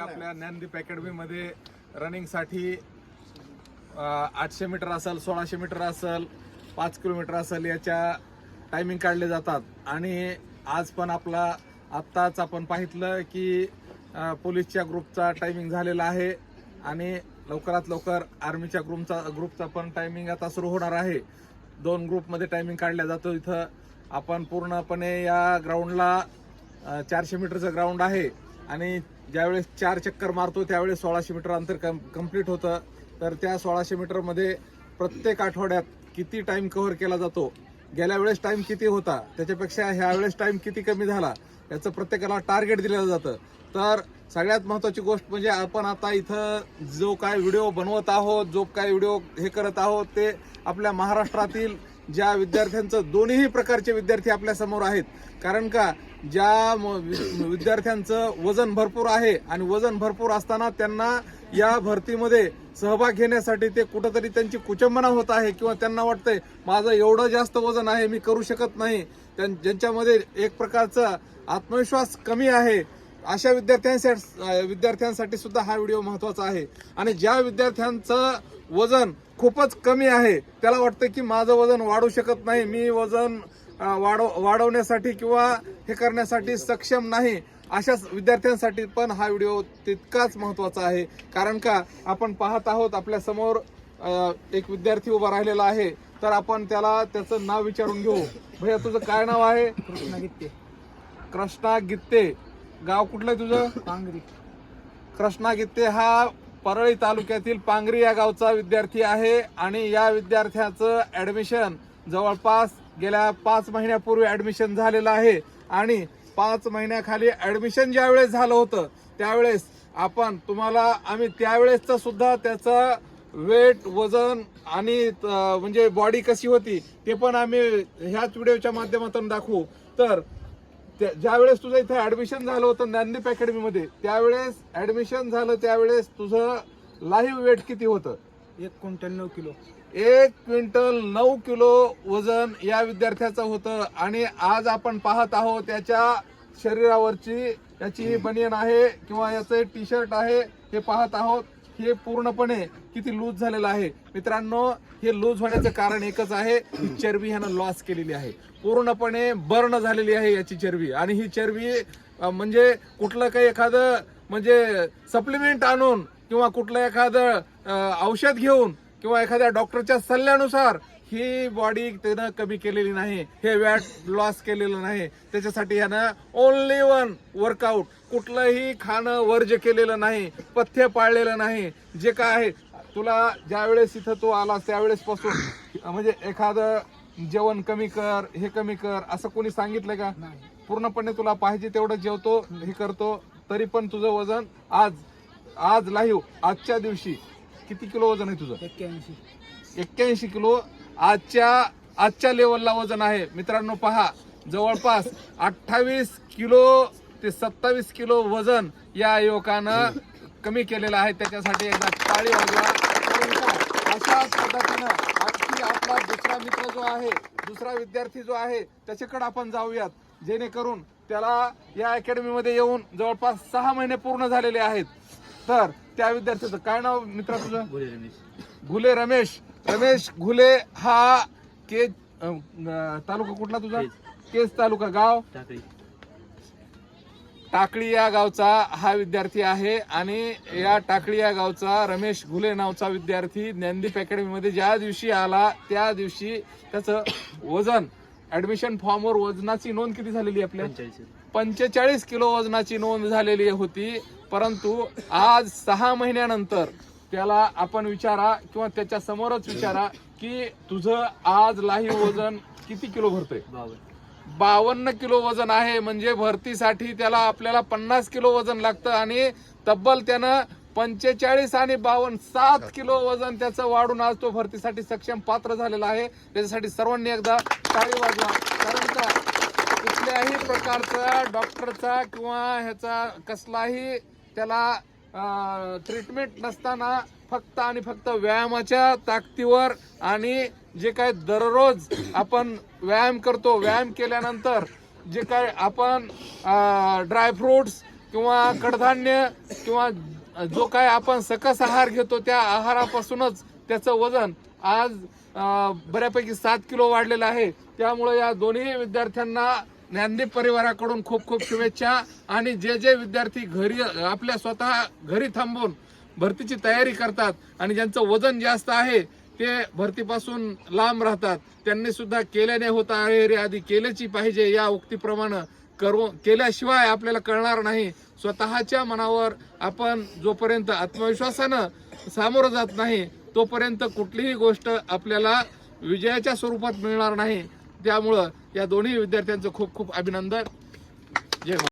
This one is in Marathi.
आपल्या ज्ञानदीप अकॅडमीमध्ये रनिंगसाठी आठशे मीटर असेल सोळाशे मीटर असेल पाच किलोमीटर असेल याच्या टायमिंग काढले जातात. आणि आज पण आपला आत्ताच आपण पाहितलं की पोलीसच्या ग्रुपचा टायमिंग झालेला आहे. आणि लवकरात लवकर आर्मीच्या ग्रुपचा ग्रुपचा पण टायमिंग आता सुरू होणार आहे. दोन ग्रुपमध्ये टायमिंग काढला जातो. इथं आपण पूर्णपणे या ग्राउंडला चारशे मीटरचं ग्राउंड आहे. आणि ज्यावेळेस चार चक्कर मारतो त्यावेळेस सोळाशे मीटर अंतर कम कंप्लीट होतं. तर त्या सोळाशे मीटरमध्ये प्रत्येक आठवड्यात किती टाईम कव्हर केला जातो? गेल्या वेळेस टाईम किती होता? त्याच्यापेक्षा ह्यावेळेस टाईम किती कमी झाला? याचं प्रत्येकाला टार्गेट दिलं जातं. तर सगळ्यात महत्त्वाची गोष्ट म्हणजे आपण आता इथं जो काय व्हिडिओ बनवत आहोत जो काय व्हिडिओ हे करत आहोत ते आपल्या महाराष्ट्रातील ज्या विद्यार्थ्यांचं दोन्ही प्रकारचे विद्यार्थी आपल्यासमोर आहेत. कारण का ज्या म- विद्यार्थ्यांचं वजन भरपूर आहे आणि वजन भरपूर असताना त्यांना या भरतीमध्ये सहभाग घेण्यासाठी ते कुठंतरी त्यांची कुचंबना होत आहे किंवा त्यांना वाटतंय माझं एवढं जास्त वजन आहे मी करू शकत नाही. त्यां- ज्यांच्यामध्ये एक प्रकारचा आत्मविश्वास कमी आहे अशा विद्यार्थ्यांसाठी विद्यार्थ्यांसाठी सुद्धा हा व्हिडिओ महत्त्वाचा आहे. आणि ज्या विद्यार्थ्यांचं वजन खूपच कमी आहे त्याला वाटतं की माझं वजन वाढू शकत नाही मी वजन वाढव वाढवण्यासाठी किंवा हे करण्यासाठी सक्षम नाही अशा विद्यार्थ्यांसाठी पण हा व्हिडिओ तितकाच महत्त्वाचा आहे. कारण का आपण पाहत आहोत आपल्यासमोर अं, एक विद्यार्थी उभा राहिलेला आहे तर आपण त्याला त्याचं नाव विचारून घेऊ. भैया तुझं काय नाव आहे? कृष्णा गित्ते. कृष्णा गित्ते. गाव कुठलं आहे तुझं? पांगरी. कृष्णा गित्ते हा परळी तालुक्यातील पांगरी या गावचा विद्यार्थी आहे आणि या विद्यार्थ्याचं ऍडमिशन जवळपास गेल्या पाच महिन्यापूर्वी ऍडमिशन झालेलं आहे. आणि पाच महिन्याखाली ऍडमिशन ज्या वेळेस झालं होतं त्यावेळेस आपण तुम्हाला आम्ही त्यावेळेसच सुद्धा त्याचं वेट वजन आणि म्हणजे बॉडी कशी होती ते पण आम्ही ह्याच व्हिडिओच्या माध्यमातून दाखवू. तर ज्यावेळेस तुझं इथे ऍडमिशन झालं होतं ज्ञानदीप अकॅडमी मध्ये त्यावेळेस ऍडमिशन झालं त्यावेळेस तुझं लाईव्ह वेट किती होतं? एक क्विंटल नऊ किलो. एक क्विंटल नऊ किलो वजन या विद्यार्थ्याचं होतं. आणि आज आपण पाहत आहोत त्याच्या शरीरावरची याची ही बनियन आहे किंवा याचं टी शर्ट आहे हे पाहत आहोत. हे पूर्णपणे किती लूज झालेलं आहे. मित्रांनो हे लूज होण्याचं कारण एकच आहे ही चरबी ह्यानं लॉस केलेली आहे. पूर्णपणे बर्न झालेली आहे याची चरबी. आणि ही चरबी म्हणजे कुठलं काही एखादं म्हणजे सप्लिमेंट आणून किंवा कुठलं एखादं औषध घेऊन किंवा एखाद्या डॉक्टरच्या सल्ल्यानुसार ही बॉडी त्यानं कमी केलेली नाही. हे वॅट लॉस केलेलं नाही. त्याच्यासाठी यानं ओनली वन वर्कआउट कुठलंही खाणं वर्ज केलेलं नाही. पथ्य पाळलेलं नाही. जे काय आहे तुला ज्या वेळेस इथं तू आलास त्यावेळेस पासून म्हणजे एखादं जेवण कमी कर हे कमी कर असं कोणी सांगितलं का? पूर्णपणे तुला पाहिजे तेवढं जेवतो हे करतो तरी पण तुझं वजन आज आज लाईव्ह आजच्या दिवशी किती किलो वजन आहे तुझं? एक्क्याऐंशी. एक्क्याऐंशी किलो आजच्या आजच्या लेवलला वजन आहे. मित्रांनो पहा. जवळपास अठ्ठावीस किलो ते सत्तावीस किलो वजन या युवकानं कमी केलेलं आहे. त्याच्यासाठी एकदा टाळी वाजवा? अशाच पद्धतीनं आणखी आपला दुसरा मित्र जो आहे दुसरा विद्यार्थी जो आहे त्याच्याकडे आपण जाऊयात. जेणेकरून त्याला या अकॅडमीमध्ये येऊन जवळपास सहा महिने पूर्ण झालेले आहेत. तर त्या विद्यार्थ्याचं काय नाव मित्रा तुझं घुले रमेश. रमेश घुले हा केज अं, तालुका कुठला तुझा? केज. तालुका गाव? टाकळी. या गावचा हा विद्यार्थी आहे आणि या टाकळी या गावचा रमेश घुले नावचा विद्यार्थी ज्ञानदीप अकॅडमीमध्ये ज्या दिवशी आला त्या दिवशी त्याचं वजन ऍडमिशन फॉर्मवर वजनाची नोंद किती झालेली आपल्या? पंचेचाळीस किलो वजनाची नोंद झालेली होती परंतु आज सहा महिन्यानंतर त्याला आपण विचारा किंवा त्याच्या समोरच विचारा की तुझं आज लाईव्ह वजन किती किलो भरतोय? बावन्न किलो वजन आहे म्हणजे भरतीसाठी त्याला आपल्याला पन्नास किलो वजन लागतं आणि तब्बल त्यानं पंचेचाळीस आणि बावन्न सात किलो वजन त्याचं वाढून आज तो भरतीसाठी सक्षम पात्र झालेला आहे. त्याच्यासाठी सर्वांनी एकदा टाळी वाजवा. कारण का? कुठल्याही प्रकारचा डॉक्टरचा किंवा ह्याचा कसलाही त्याला ट्रीटमेंट नसताना फक्त आणि फक्त व्यायामाच्या ताकदीवर आणि जे काय दररोज आपण व्यायाम करतो व्यायाम केल्यानंतर जे काय आपण ड्रायफ्रुट्स किंवा कडधान्य किंवा जो काय आपण सकस आहार घेतो त्या आहारापासूनच त्याचं वजन आज बऱ्यापैकी सात किलो वाढलेलं आहे. त्यामुळे या दोन्ही विद्यार्थ्यांना ज्ञानदीप परिवाराकडून खूप खूप शुभेच्छा. आणि जे जे विद्यार्थी घरी आपल्या स्वतः घरी थांबून भरतीची तयारी करतात आणि ज्यांचं वजन जास्त आहे ते भरतीपासून लांब राहतात. त्यांनी सुद्धा केल्याने होता आहे रे आधी केल्याची पाहिजे या उक्तीप्रमाणे करू केल्याशिवाय आपल्याला कळणार नाही. स्वतःच्या मनावर आपण जोपर्यंत आत्मविश्वासानं सामोरं जात नाही तोपर्यंत कुठलीही गोष्ट आपल्याला विजयाच्या स्वरूपात मिळणार नाही. त्यामुळं या दोन्ही विद्यार्थ्यांचं खूप खूप अभिनंदन. जय हो.